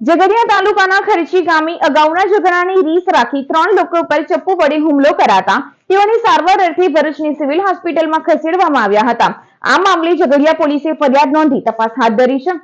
ઝઘડિયા તાલુકાના ખર્ચી ગામે અગાઉના ઝઘડાની રીસ રાખી ત્રણ લોકો પર ચપ્પુ વડે હુમલો કરાતા તેઓની સારવાર અર્થે ભરૂચની સિવિલ હોસ્પિટલમાં ખસેડવામાં આવ્યા હતા. આ મામલે ઝઘડિયા પોલીસે ફરિયાદ નોંધી તપાસ હાથ ધરી છે.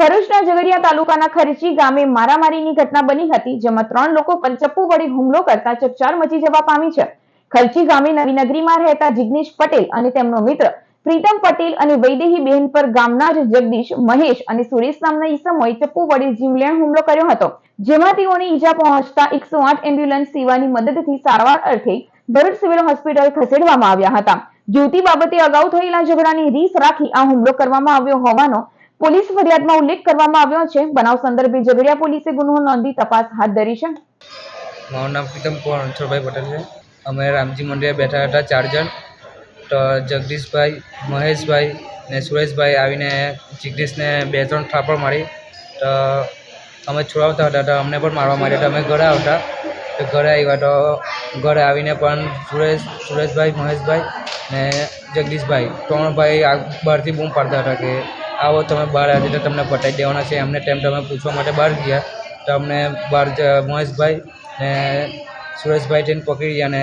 ભરૂચના ઝઘડિયા તાલુકાના ખર્ચી ગામે મારામારીની ઘટના બની હતી, જેમાં ત્રણ લોકો પર ચપ્પુ વડે હુમલો કરતા ચકચાર મચી જવા પામી છે. ખર્ચી ગામે નવી નગરીમાં રહેતા જિગ્નેશ પટેલ અને તેમનો મિત્ર પ્રીતમ પટેલ અને વૈદેહી બહેન પર ગામના જ જગદીશ, મહેશ અને સુરેશ નામના ઈસમોએ ચપ્પુ વડે જીવલેણ હુમલો કર્યો હતો. જેમાં તેઓને ઈજા પહોંચતા એકસો એમ્બ્યુલન્સ સેવાની મદદથી સારવાર અર્થે ભરૂચ સિવિલ હોસ્પિટલ ખસેડવામાં આવ્યા હતા. જ્યોતિ બાબતે અગાઉ થયેલા ઝઘડાની રીસ રાખી આ હુમલો કરવામાં આવ્યો હોવાનો પોલીસ ફરિયાદમાં ઉલ્લેખ કરવામાં આવ્યો છે. બનાવ સંદર્ભે ઝઘડિયા પોલીસે ગુનો નોંધી તપાસ હાથ ધરી છે. મારું નામ પ્રીતમ કુમાર પટેલ છે. અમે રામજી મંદિરે બેઠા હતા ચાર જણ. જગદીશભાઈ, મહેશભાઈ ને સુરેશભાઈ આવીને જિગ્નેશને બે ત્રણ થાપડ મારી. તો અમે છોડાવતા હતા તો અમને પણ મારવા માંડ્યા તો અમે ઘરે આવતા. તો ઘરે આવ્યા તો ઘરે આવીને પણ સુરેશ, સુરેશભાઈ, મહેશભાઈ ને જગદીશભાઈ ત્રણ ભાઈ આ બહારથી બૂમ પાડતા હતા કે આવો તમે બહાર આવી તો તમને પટાઈ દેવાના છે. એમને ટાઈમ તમે પૂછવા માટે બહાર ગયા. તો અમને બહાર મહેશભાઈ ને સુરેશભાઈ જઈને પકડી અને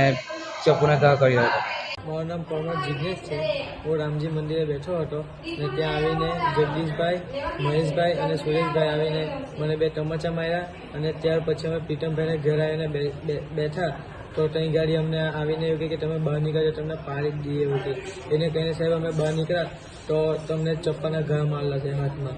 ચપ્પુને ઘા કર્યો હતો. મારું નામ પ્રમોદ જિગ્નેશ છે. હું રામજી મંદિરે બેઠો હતો અને ત્યાં આવીને જગદીશભાઈ, મહેશભાઈ અને સુરેશભાઈ આવીને મને બે તમાચા માર્યા અને ત્યાર પછી અમે પ્રીતમભાઈને ઘરે આવીને બેઠા. તો ત્યાં ગાડી અમને આવીને એવું કે તમે બહાર નીકળ્યો તમને પાડી જ દઈએ એવું કે. એને કહીને સાહેબ અમે બહાર નીકળ્યા તો તમને ચપ્પાના ઘા મારેલા છે હાથમાં.